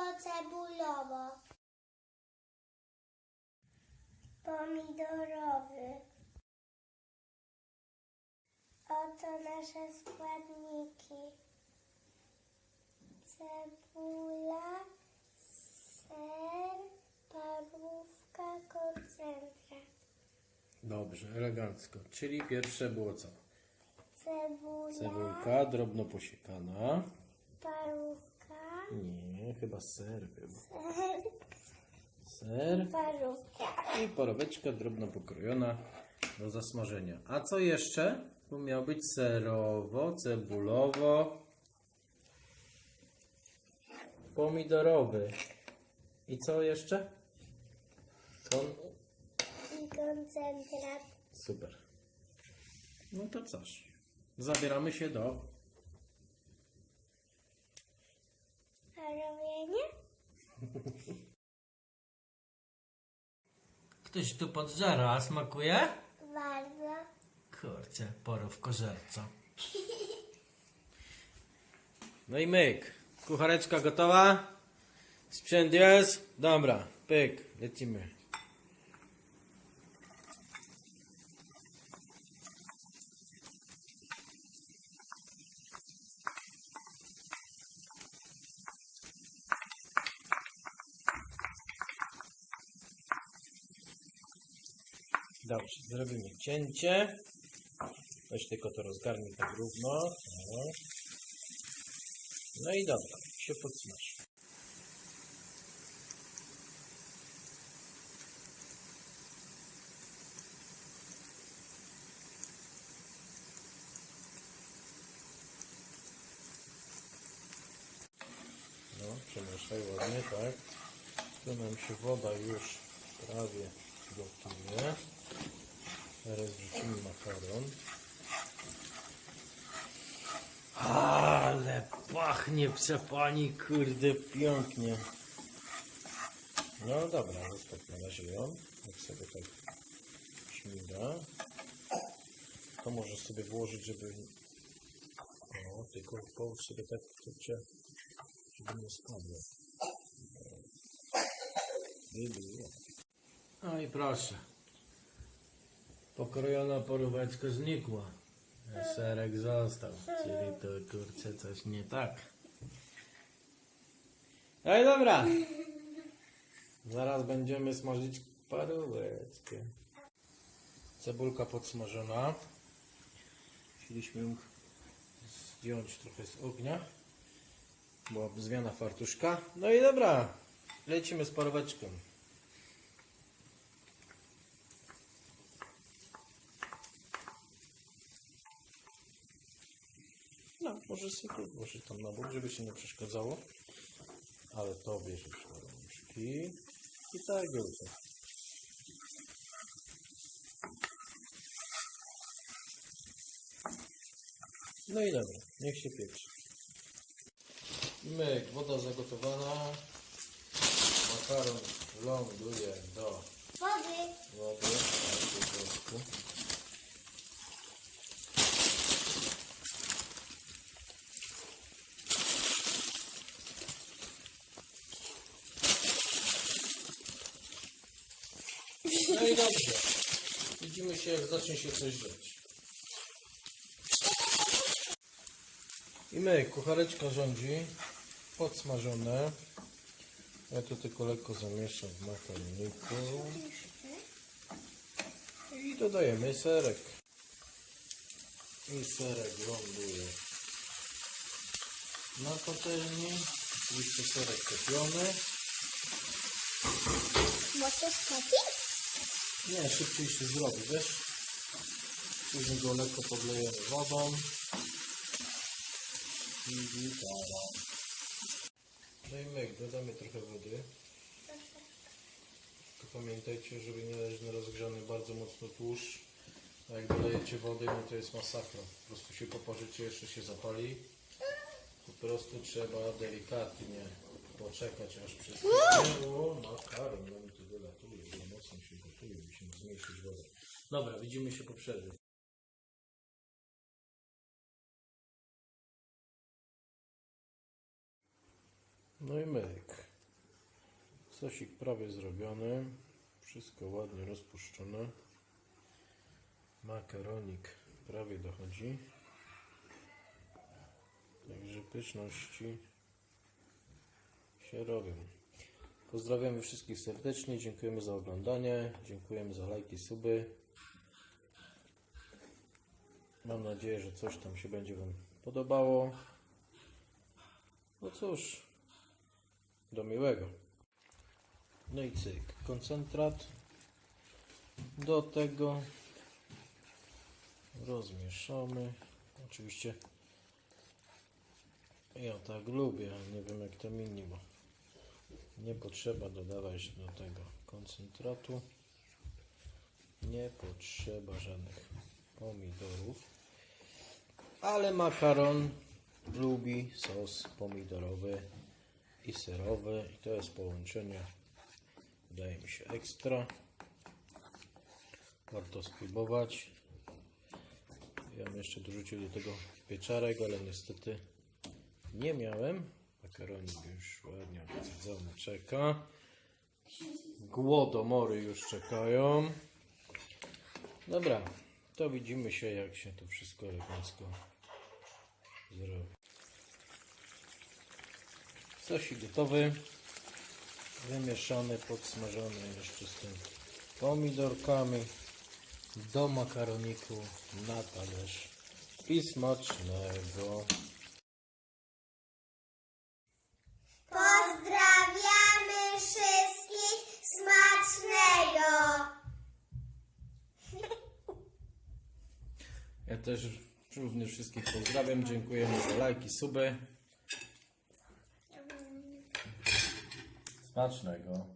Pomidorowo. Pomidorowy. Oto nasze składniki. Cebula, ser, parówka, koncentrat. Dobrze, elegancko. Czyli pierwsze było co? Cebula, Cebulka drobno posiekana. parówka, Nie, chyba ser był. ser, parówka. i poroweczka drobno pokrojona do zasmażenia. A co jeszcze? Tu miał być serowo, cebulowo, pomidorowy. I co jeszcze? Kon... I koncentrat. Super. No to coś. Zabieramy się do A robienie? Ktoś tu podżera, a smakuje? Bardzo. Kurczę, porówkożerco. No i myk. Kuchareczka gotowa? Sprzęt jest? Dobra, pyk, lecimy. Dobrze, zrobimy cięcie. Weź tylko to rozgarnij tak równo. O. No i dobra, się podsmaż. No, przemieszaj ładnie, tak. Tu nam się woda już prawie gotuje. Teraz wrzucimy makaron. Ale pachnie przepani, kurde, pięknie. No dobra, zostaw na razie ją. Jak sobie tak śmiga. To możesz sobie włożyć, żeby... O, tylko połóż sobie tak, kurczę, żeby nie spadło. No i proszę. Pokrojona poróweczka znikła. Serek został, czyli to kurczę coś nie tak. No i dobra. Zaraz będziemy smażyć paróweczkę. Cebulka podsmażona. Chcieliśmy ją zdjąć trochę z ognia. Była zmiana fartuszka. No i dobra. Lecimy z paróweczką. No, może sobie tu włożyć tam na bok, żeby się nie przeszkadzało. Ale to bierzesz na rączki. I tak już. No i dobra, niech się pieczy. Myk, woda zagotowana. Makaron ląduje do Wody. wody. Widzimy się, jak zacznie się coś dziać. I my, kuchareczka rządzi, podsmażone. Ja to tylko lekko zamieszam w makaroniku. I dodajemy serek. I serek ląduje na patelni. Oczywiście serek topiony. Może skopić? Nie, szybciej się zrobi, wiesz? Później go lekko podlejemy wodą. I gitara. No i myk, dodamy trochę wody. Tylko pamiętajcie, żeby nie leżeć na rozgrzany bardzo mocno tłuszcz. A jak dolejecie wody, no to jest masakra. Po prostu się poparzycie, jeszcze się zapali. Po prostu trzeba delikatnie poczekać, aż przez O, makaron nam tu wylatuje, mocno się gotuje, musimy zmniejszyć wodę. Dobra, widzimy się po przerwie. No i myk. Sosik prawie zrobiony. Wszystko ładnie rozpuszczone. Makaronik prawie dochodzi. Także pyszności się robią. Pozdrawiamy wszystkich serdecznie. Dziękujemy za oglądanie. Dziękujemy za lajki, suby. Mam nadzieję, że coś tam się będzie Wam podobało. No cóż, do miłego. No i cyk, koncentrat. Do tego rozmieszamy. Oczywiście ja tak lubię, nie wiem jak tam inni, bo nie potrzeba dodawać do tego koncentratu. Nie potrzeba żadnych pomidorów. Ale makaron lubi sos pomidorowy i serowy i to jest połączenie wydaje mi się ekstra warto spróbować ja bym jeszcze dorzucił do tego pieczarek ale niestety nie miałem makaronik już ładnie odsadzony czeka głodomory już czekają dobra to widzimy się jak się to wszystko elegancko zrobi Sosik gotowy. Wymieszany, podsmażony jeszcze z tym pomidorkami. Do makaroniku na talerz. I smacznego. Pozdrawiamy wszystkich smacznego. Ja też również wszystkich pozdrawiam. Dziękujemy za lajki, suby. Smacznego.